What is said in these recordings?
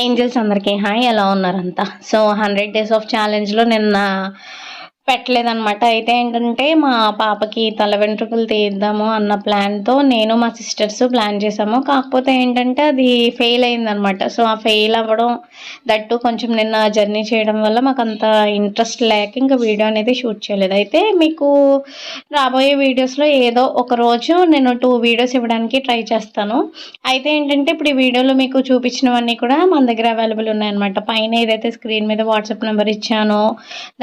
Angels అందరికీ. Hi ఎలా ఉన్నారంతా? సో హండ్రెడ్ డేస్ ఆఫ్ ఛాలెంజ్లో నిన్న పెట్టలేదన్నమాట. అయితే ఏంటంటే మా పాపకి తల వెంట్రుకలు తీద్దాము అన్న ప్లాన్తో నేను మా సిస్టర్స్ ప్లాన్ చేసాము. కాకపోతే ఏంటంటే అది ఫెయిల్ అయిందనమాట సో ఆ ఫెయిల్ అవ్వడం దట్టు కొంచెం నిన్న జర్నీ చేయడం వల్ల మాకు అంత ఇంట్రెస్ట్ లేక ఇంకా వీడియో అనేది షూట్ చేయలేదు. అయితే మీకు రాబోయే వీడియోస్లో ఏదో ఒక రోజు నేను టూ వీడియోస్ ఇవ్వడానికి ట్రై చేస్తాను. అయితే ఏంటంటే ఇప్పుడు ఈ వీడియోలో మీకు చూపించినవన్నీ కూడా మన దగ్గర అవైలబుల్ ఉన్నాయన్నమాట. పైన ఏదైతే స్క్రీన్ మీద వాట్సాప్ నెంబర్ ఇచ్చానో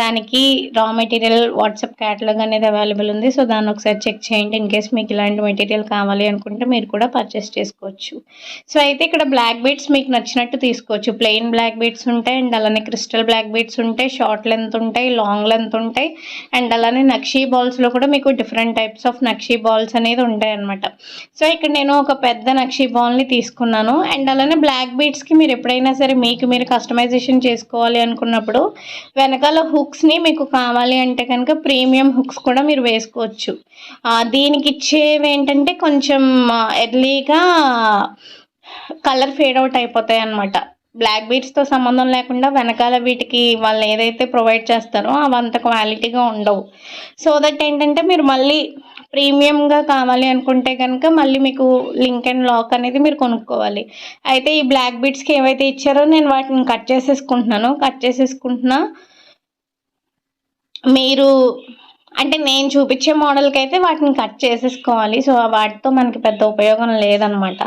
దానికి రా మెటీరియల్ వాట్సాప్ క్యాటలాగ్ అనేది అవైలబుల్ ఉంది. సో దాన్ని ఒకసారి చెక్ చేయండి ఇన్ కేస్ మీకు ఇలాంటి మెటీరియల్ కావాలి అనుకుంటే మీరు కూడా పర్చేస్ చేసుకోవచ్చు. సో అయితే ఇక్కడ బ్లాక్ బీడ్స్ మీకు నచ్చినట్టు తీసుకోవచ్చు. ప్లెయిన్ బ్లాక్ బీడ్స్ ఉంటాయి అండ్ అలానే క్రిస్టల్ బ్లాక్ బీడ్స్ ఉంటాయి షార్ట్ లెంత్ ఉంటాయి లాంగ్ లెంత్ ఉంటాయి అండ్ అలానే నక్షీ బాల్స్లో కూడా మీకు డిఫరెంట్ టైప్స్ ఆఫ్ నక్షీ బాల్స్ అనేది ఉంటాయి అనమాట సో ఇక్కడ నేను ఒక పెద్ద నక్షీ బాల్ని తీసుకున్నాను అండ్ అలానే బ్లాక్ బీడ్స్కి మీరు ఎప్పుడైనా సరే మీకు మీరు కస్టమైజేషన్ చేసుకోవాలి అనుకున్నప్పుడు వెనకాల హుక్స్ని మీకు కావాలి కావాలి అంటే కనుక ప్రీమియం హుక్స్ కూడా మీరు వేసుకోవచ్చు. దీనికి ఇచ్చేవి ఏంటంటే కొంచెం ఎర్లీగా కలర్ ఫేడ్ అవుట్ అయిపోతాయి అనమాట బ్లాక్ బీడ్స్తో సంబంధం లేకుండా వెనకాల వీటికి వాళ్ళు ఏదైతే ప్రొవైడ్ చేస్తారో అవి అంత క్వాలిటీగా ఉండవు. సో దట్ ఏంటంటే మీరు మళ్ళీ ప్రీమియంగా కావాలి అనుకుంటే కనుక మళ్ళీ మీకు లింక్ అండ్ లాక్ అనేది మీరు కొనుక్కోవాలి. అయితే ఈ బ్లాక్ బీట్స్కి ఏవైతే ఇచ్చారో నేను వాటిని కట్ చేసేసుకుంటున్నాను. కట్ చేసేసుకుంటున్నా. మీరు అంటే నేను చూపించే మోడల్కి అయితే వాటిని కట్ చేసేసుకోవాలి. సో వాటితో మనకి పెద్ద ఉపయోగం లేదనమాట.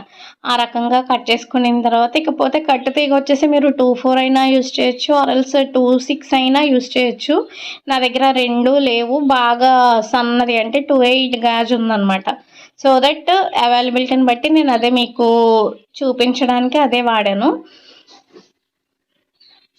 ఆ రకంగా కట్ చేసుకున్న తర్వాత ఇకపోతే కట్టు తీగ వచ్చేసి మీరు టూ ఫోర్ అయినా యూస్ చేయొచ్చు. ఆర్ఎల్స్ టూ సిక్స్ అయినా యూస్ చేయొచ్చు. నా దగ్గర రెండు లేవు. బాగా సన్నది అంటే టూ ఎయిట్ గాజ్ ఉందనమాట. సో దట్ అవైలబిలిటీని బట్టి నేను అదే మీకు చూపించడానికి అదే వాడాను.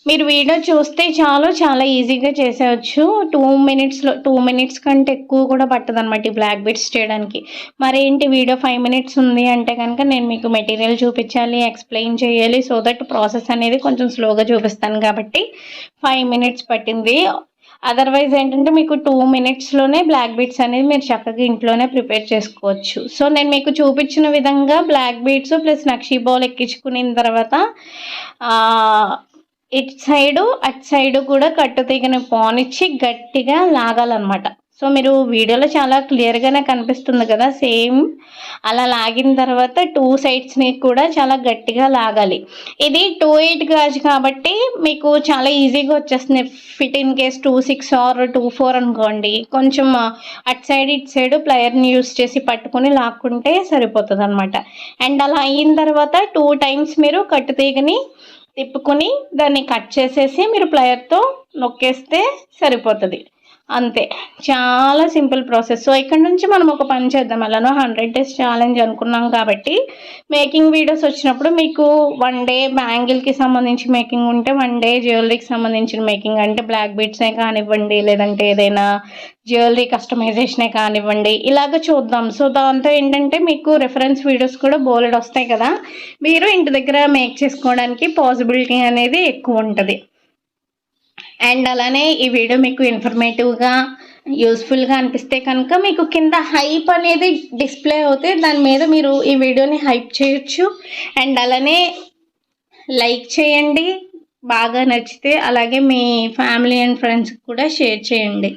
మీరు వీడియో చూస్తే చాలు చాలా ఈజీగా చేసేయచ్చు. టూ మినిట్స్లో టూ మినిట్స్ కంటే ఎక్కువ కూడా పట్టదు అనమాట ఈ బ్లాక్ బీట్స్ చేయడానికి. మరేంటి వీడియో ఫైవ్ మినిట్స్ ఉంది అంటే కనుక నేను మీకు మెటీరియల్ చూపించాలి ఎక్స్ప్లెయిన్ చేయాలి సో దట్ ప్రాసెస్ అనేది కొంచెం స్లోగా చూపిస్తాను కాబట్టి ఫైవ్ మినిట్స్ పట్టింది. అదర్వైజ్ ఏంటంటే మీకు టూ మినిట్స్లోనే బ్లాక్ బీట్స్ అనేది మీరు చక్కగా ఇంట్లోనే ప్రిపేర్ చేసుకోవచ్చు. సో నేను మీకు చూపించిన విధంగా బ్లాక్ బీట్స్ ప్లస్ నక్షీ బాల్ ఎక్కించుకున్న తర్వాత ఇటు సైడు అటు సైడు కూడా కట్టు తీగని పోనిచ్చి గట్టిగా లాగాలన్నమాట. సో మీరు వీడియోలో చాలా క్లియర్గానే కనిపిస్తుంది కదా సేమ్ అలా లాగిన తర్వాత టూ సైడ్స్ని కూడా చాలా గట్టిగా లాగాలి. ఇది టూ ఎయిట్ గాజ్ కాబట్టి మీకు చాలా ఈజీగా వచ్చేస్తుంది. Fit in case two six or two four అనుకోండి కొంచెం అటు సైడ్ ఇటు సైడ్ ప్లయర్ని యూస్ చేసి పట్టుకొని లాక్కుంటే సరిపోతుంది అనమాట అండ్ అలా అయిన తర్వాత టూ టైమ్స్ మీరు కట్టు తీగని తిప్పుకొని దాన్ని కట్ చేసేసి మీరు ప్లయర్తో నొక్కేస్తే సరిపోతుంది. అంతే. చాలా సింపుల్ ప్రాసెస్. సో ఇక్కడ నుంచి మనం ఒక పని చేద్దాం. అలానో హండ్రెడ్ డేస్ ఛాలెంజ్ అనుకున్నాం కాబట్టి మేకింగ్ వీడియోస్ వచ్చినప్పుడు మీకు వన్ డే బ్యాంగిల్కి సంబంధించి మేకింగ్ ఉంటే వన్ డే జ్యువెలరీకి సంబంధించిన మేకింగ్ అంటే బ్లాక్ బీట్సే కానివ్వండి లేదంటే ఏదైనా జ్యువెలరీ కస్టమైజేషనే కానివ్వండి ఇలాగ చూద్దాం. సో దాంతో ఏంటంటే మీకు రెఫరెన్స్ వీడియోస్ కూడా బోలెడ్ వస్తాయి కదా. మీరు ఇంటి దగ్గర మేక్ చేసుకోవడానికి పాసిబిలిటీ అనేది ఎక్కువ ఉంటుంది. అండ్ అలానే ఈ వీడియో మీకు ఇన్ఫర్మేటివ్గా యూస్ఫుల్గా అనిపిస్తే కనుక మీకు కింద హైప్ అనేది డిస్ప్లే అవుతే దాని మీద మీరు ఈ వీడియోని హైప్ చేయొచ్చు. అండ్ అలానే లైక్ చేయండి. బాగా నచ్చితే అలాగే మీ ఫ్యామిలీ అండ్ ఫ్రెండ్స్కి కూడా షేర్ చేయండి.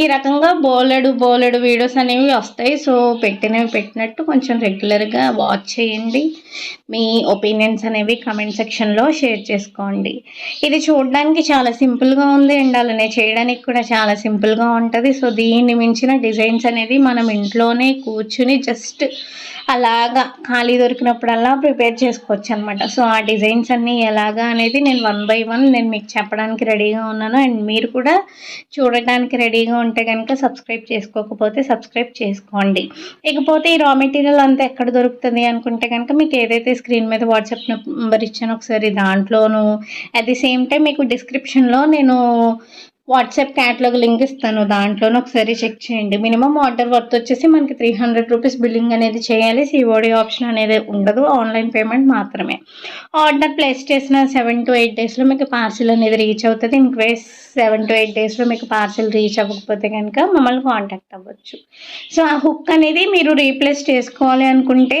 ఈ రకంగా బోలెడు బోలెడు వీడియోస్ అనేవి వస్తాయి. సో పెట్టినవి పెట్టినట్టు కొంచెం రెగ్యులర్గా వాచ్ చేయండి. మీ ఒపీనియన్స్ అనేవి కమెంట్ సెక్షన్లో షేర్ చేసుకోండి. ఇది చూడడానికి చాలా సింపుల్గా ఉంది అండ్ అలానే చేయడానికి కూడా చాలా సింపుల్గా ఉంటుంది. సో దీన్ని మించిన డిజైన్స్ అనేది మనం ఇంట్లోనే కూర్చుని జస్ట్ అలాగా ఖాళీ దొరికినప్పుడల్లా ప్రిపేర్ చేసుకోవచ్చు అనమాట సో ఆ డిజైన్స్ అన్నీ ఎలాగా అనేది నేను వన్ బై వన్ నేను మీకు చెప్పడానికి రెడీగా ఉన్నాను. అండ్ మీరు కూడా చూడటానికి రెడీగా ఉంటే కనుక సబ్స్క్రైబ్ చేసుకోకపోతే సబ్స్క్రైబ్ చేసుకోండి. ఇకపోతే ఈ రా మెటీరియల్ అంతా ఎక్కడ దొరుకుతుంది అనుకుంటే కనుక మీకు ఏదైతే స్క్రీన్ మీద వాట్సాప్ నెంబర్ ఇచ్చానో ఒకసారి దాంట్లోనూ. అట్ ది సేమ్ టైం మీకు డిస్క్రిప్షన్లో నేను వాట్సాప్ క్యాట్లాగ్ లింక్ ఇస్తాను దాంట్లోనే ఒకసారి చెక్ చేయండి. మినిమం ఆర్డర్ వర్త్ వచ్చేసి మనకి త్రీ హండ్రెడ్ రూపీస్ బిల్లింగ్ అనేది చేయాలి. సిఓడి ఆప్షన్ అనేది ఉండదు ఆన్లైన్ పేమెంట్ మాత్రమే. ఆర్డర్ ప్లేస్ చేసిన సెవెన్ టు ఎయిట్ డేస్లో మీకు పార్సిల్ అనేది రీచ్ అవుతుంది. In case seven to eight డేస్లో మీకు పార్సిల్ రీచ్ అవ్వకపోతే కనుక మమ్మల్ని కాంటాక్ట్ అవ్వచ్చు. సో ఆ హుక్ అనేది మీరు రీప్లేస్ చేసుకోవాలి అనుకుంటే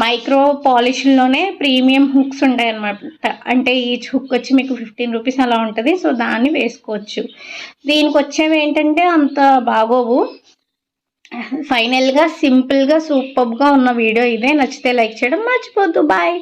మైక్రో పాలిష్లోనే ప్రీమియం హుక్స్ ఉంటాయి అన్నమాట అంటే ఈచ్ హుక్ వచ్చి మీకు ఫిఫ్టీన్ రూపీస్ అలా ఉంటుంది. సో దాన్ని వేసుకోవచ్చు. దీనికి వచ్చేవి ఏంటంటే అంత బాగోవు. ఫైనల్గా సింపుల్గా సూపర్గా ఉన్న వీడియో ఇదే. నచ్చితే లైక్ చేయడం మర్చిపోద్దు. బాయ్.